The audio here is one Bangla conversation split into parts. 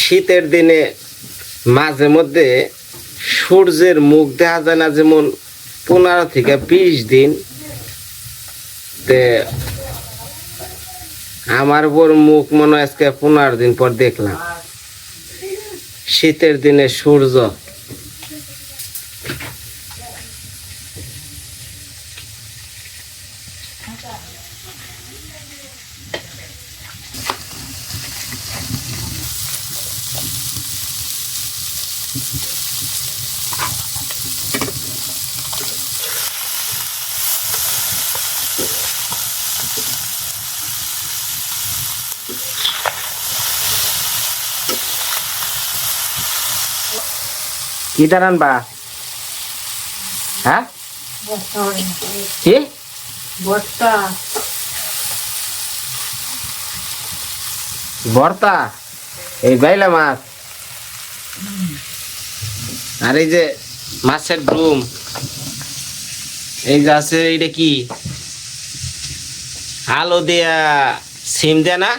শীতের দিনে মাঝে মধ্যে সূর্যের মুখ দেখা যায় না যেমন পনেরো থেকে বিশ দিন। তে আমার বোর মুখ মনে আজকে পনেরো দিন পর দেখলাম। শীতের দিনে সূর্য কি দাঁড়ান বা? হ্যাঁ? কি? বর্তা। ভর্তা এই বাইলা মাছ। আর এই যে মাছের ডুম এই যে আছে এইটা কি? আলু দিয়া সিম দেয়া না?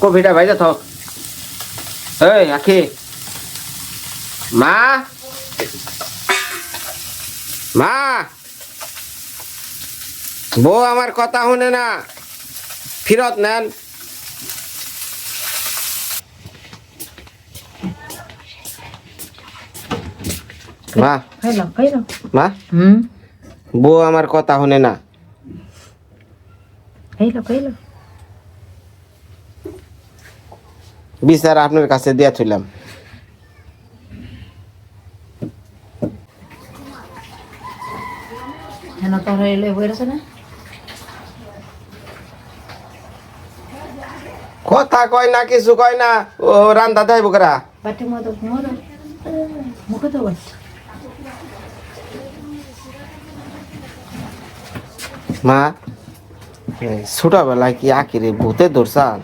কপিটা ভাইজা থাক। এই আখি। মা? মা? বউ আমার কথা শুনে না। ফিরত নেন। মা? মা? বউ আমার কথা শুনে না খাইলাম খাইলাম বিচার আপনার কাছে দিয়া থইলাম। না? কথা কয় না কিছু কয় না ও রান্দা দেয় বুকরা মা ছোটবেলায় কি আকিরে ভূতে ধরছান?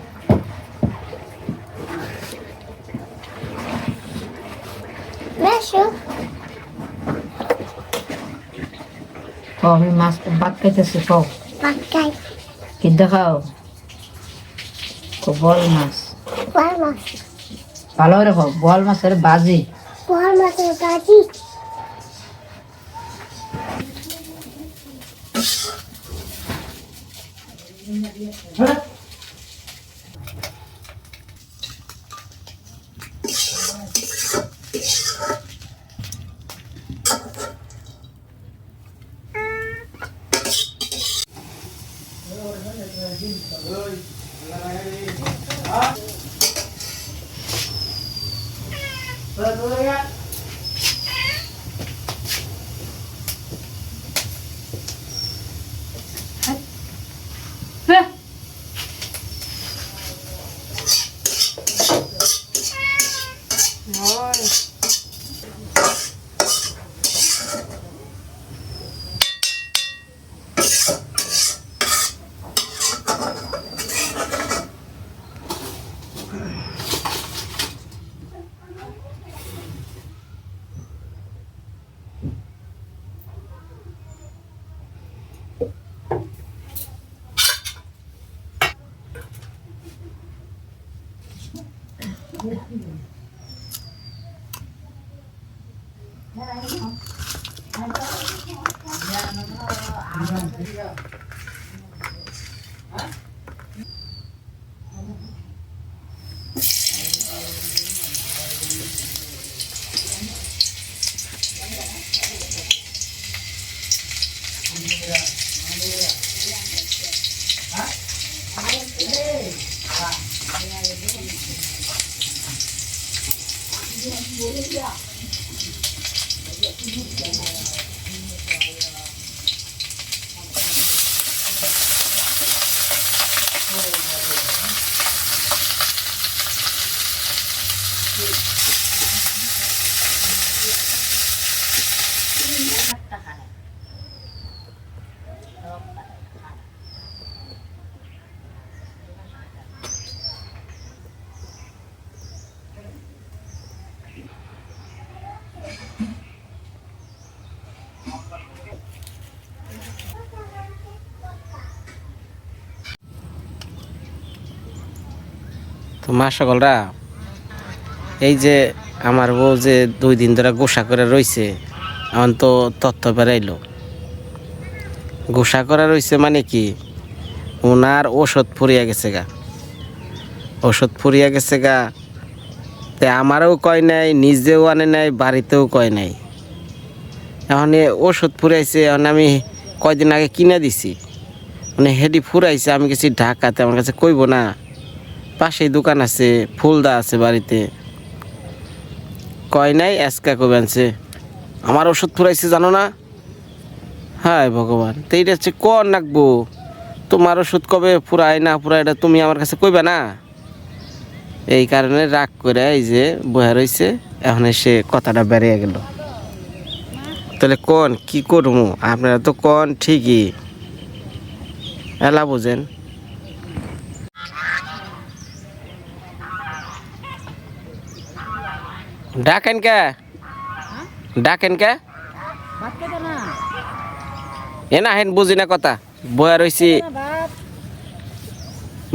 আসো। আমি মাছ ভাত খাইতেছি সব ভাত খাই। কি দেখাও? বল মাছ। বল মাছ। ভালো রেখো বল মাছের বাজি বল মাছের বাজি হ্যাঁ মা সকলরা, এই যে আমার বউ যে দুই দিন ধরে গোসা করে রইছে, এখন তো তথ্য বেড়াইলো গোসা করা রইছে মানে কি? ওনার ওষুধ ফুরিয়া গেছে গা। ওষুধ ফুরিয়া গেছে গা, তে আমারও কয় নাই, নিজেও আনে নাই, বাড়িতেও কয় নাই। এখন ওষুধ ফুরাইছে এখন আমি কয়দিন আগে কিনে দিছি। মানে হেডি ফুরাইছে, আমি গেছি ঢাকাতে, আমার কাছে কইব না। পাশেই দোকান আছে, ফুলদা আছে বাড়িতে। কয় নাই এসকা কবে আনছে আমার ওষুধ ফুরাইছে, জানো না? হায় ভগবান, তো এইটা হচ্ছে কন রাখব তোমার ওষুধ কবে ফুরায়, না ফুরায়, এটা তুমি আমার কাছে কইবা না? এই কারণে রাগ করে এই যে বয়া রয়েছে এখন সে কথাটা বেরিয়ে গেল। তাহলে কোন, কি করব? আপনারা তো কোন, ঠিকই। এলা বুঝেন। ডাকেন কে? ডাকেন কে? এ না হেন বুঝি না কথা। বয়া রয়েছি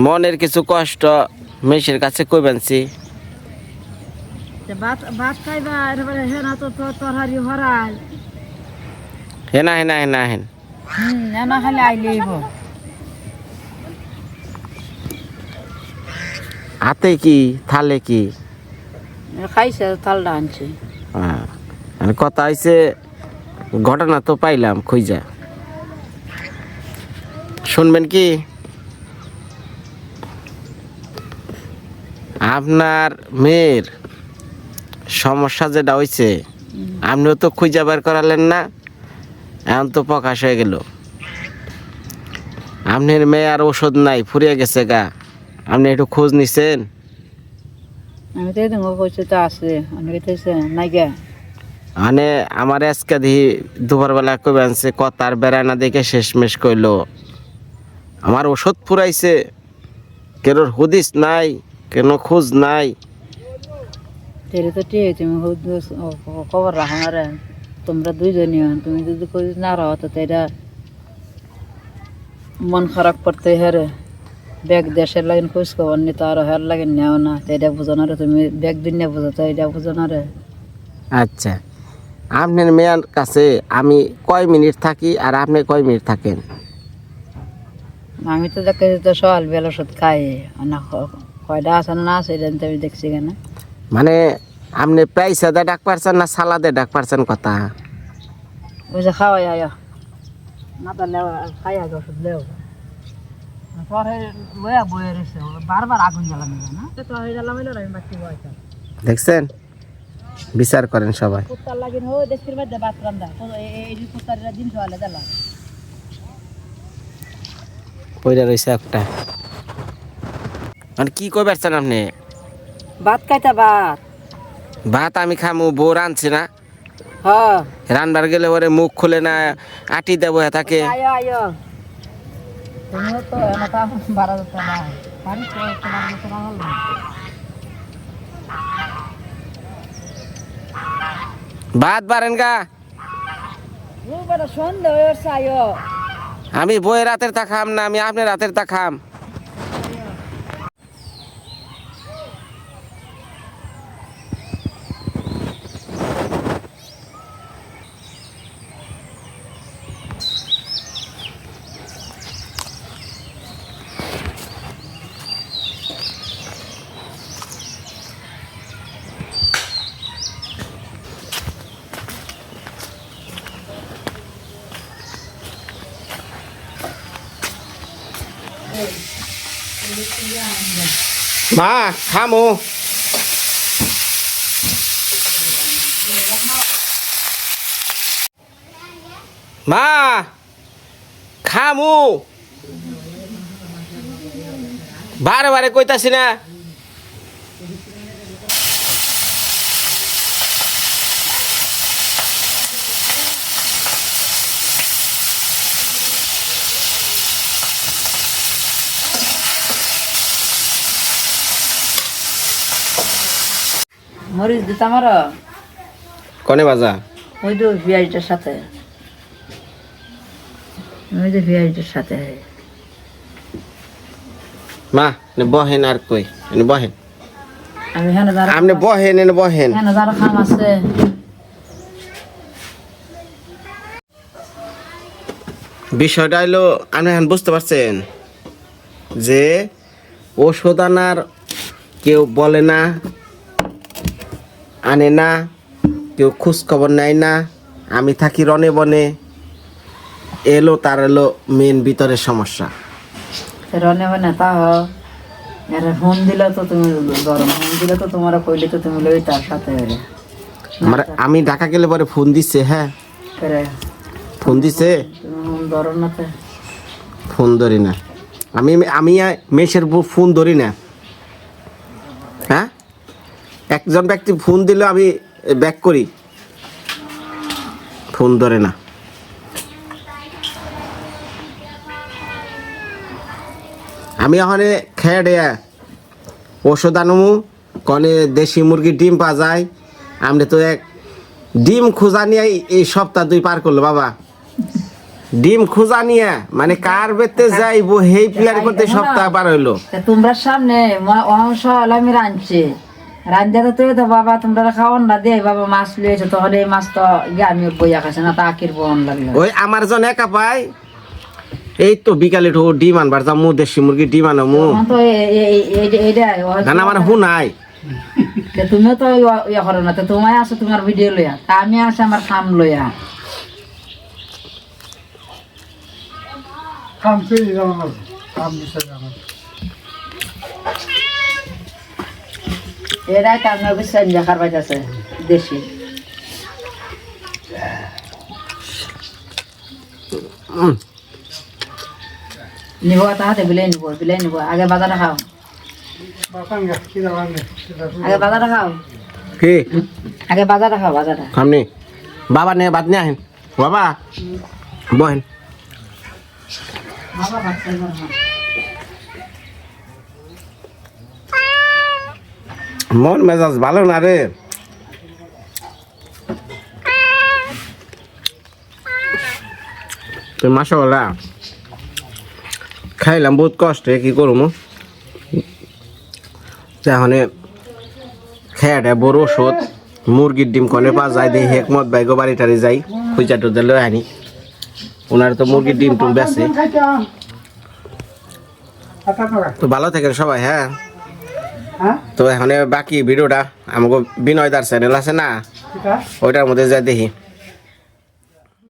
মনের কিছু কষ্ট মেসের কাছে খাইবা এরপরে হেনা হেনা হেনা হেনা। হেন খালি আইলেইব হাতে কি, থালে কি? খাইছে তালটা আনছে। হ্যাঁ। কথা হয়েছে ঘটনা তো পাইলাম খুঁজা। শুনবেন কি? আপনার মেয়ের সমস্যা যেটা হয়েছে আপনিও তো খুঁজা বের করালেন না এখন তো প্রকাশ হয়ে গেল। আপনার মেয়ে আর ওষুধ নাই ফুরিয়ে গেছে গা। আপনি একটু খোঁজ নিছেন? আমি তো এদিন কইছে তো আছে অনেকে তো নাই গে মানে আমার আজকে দিহি দুপুরবেলা কবে আনছে কথার বেড়ায় না দেখে শেষমেশ কইলো আমার ওষুধ ফুরাইছে কেন হুদিস নাই কেন খোঁজ নাই। তেরে তো ঠিক তুমি খবর রাখো না রে তোমরা দুইজনই হন তুমি যদি খোঁজ না রাখো তো এটা মন খারাপ করতে হেরে ব্যাগ দেশের লাগেন খোঁজ খবর নি তো আরও হের লাগেন নেও না। এটা বুঝো না রে তুমি ব্যাগ দিন না বুঝো তো এটা বুঝো না রে। আচ্ছা। আপনার মেয়ের কাছে আমি কয় মিনিট থাকি আর আপনি কয় মিনিট থাকেন? আমি তো দেখে তো সকাল বেলা ওষুধ খাই না কয়টা আছে না আছে এটা আমি দেখছি কেন? মানে আপনি প্রায় সাদা ডাক পারছেন না সালাদে ডাক পারছেন কথা? ওই যে খাওয়াই আয়। না তো খাই আগে ওষুধ লেও দেখছেন? বিচার করেন সবাই। পইরা রয়েছে একটা। মানে কি কই পারছেন আপনি? ভাত খাইতা ভাত। ভাত আমি খামু বউ রাঁধছে না। হ্যাঁ। রান্নার গেলে ওরে মুখ খুলে না আটি দেবো তাকে। আয়ো আয়ো। তুমিও তো এনকা বারো যাচ্ছে না। পারি তো তোমার মতো না। হল ভাত পারেন গা। আমি বই রাতের তা খাম না আমি আপনার রাতের তা খাম। মা খামু। মা খামু। বারে বারে কইতাছি মরিচ দিতাম আর। কনে বাজা ওই তো পেঁয়াজটার সাথে। ওই যে পেঁয়াজটার সাথে। মা নে বহেন আর কই? নে বহেন। আমি আপনি বহেন এনে বহেন। যারা খাম আছে। বিষয়টা হলো আপনি এখন বুঝতে পারছেন যে ওষুধ আনার কেউ বলে না আনে না কেউ খোঁজ খবর নেয় না আমি থাকি রনে বনে। এলো তার এলো মেন ভিতরের সমস্যা। রনে হয় না তা ফোন দিলে তো তুমি ধরো ফোন দিলে তো তোমার কইলে তো তুমি লই তার সাথে আমার আমি ঢাকা গেলে পরে ফোন দিচ্ছে হ্যাঁ। ফোন দিছে? ফোন ধরো না ফোন ধরি না। আমি আমি মেসের ফোন ধরি না। হ্যাঁ? একজন ব্যক্তি ফোন দিলে আমি ব্যাক করি। ফোন ধরে না। আমি ওখানে খেয়ে দেয়া। ওষুধ আনমু, কনে দেশি মুরগি ডিম পাওয়া যায়। আমরা তো এক ডিম খোঁজা নিয়ে এই সপ্তাহ দুই পার করল, বাবা। ডিম খোঁজা নিয়ে মানে কার বেতে যাইবো সেই প্লেয়ার করতে সপ্তাহ পার হইল। তোমরা সামনে আমি রাঁধছি রাঁধতে তো তো বাবা তোমরা খাওয়ান না দে বাবা মাছ লিয়েছে তাহলে এই মাছ তো আমি বইয়া খাইছে না তা আকির বোন লাগল ওই আমার জন একা পাই এই তো বিকালে ঠো ডিম আনবার যামু দেশি মুরগি ডিম আনমু তখন তো এইটা গান আমার হুনাই তে তুমিও তো ইয়া- ইয়া করো না তো তোমায় আসো তোমার ভিডিও লইয়া তা আমি আসে আমার খাম লইয়া এরাই তো আপনার বিশ্বাস দেখার পাইতেছে দেশি। নিব তাহাতে বিলাই নিব বিলাই নিব আগে বাজারে খাও। আগে বাজারে খাও। কি? আগে বাজারে খাও বাজারে। সামনে বাবা নে বাদ নিয়ে আহেন। বাবা বহেন। মন মেজাজ ভালো না রে? তো মাসাল্লাহ খাইলাম বহুত কষ্টে, কি করব তাহলে খেয়াটা বড় ওষুধ, মুরগির ডিম কনে পা যায় দেখি একমত বাইগ বাড়ি টাড়ি যাই, খুঁজা টুজা লই আনি। ওনার তো মুরগির ডিম টুম বেছে। তো ভালো থাকেন সবাই হ্যাঁ? তো এখন বাকি ভিডিওটা আমাকে বিনয়দার চ্যানেল আছে না? ওইটার মধ্যে যাই দেখি।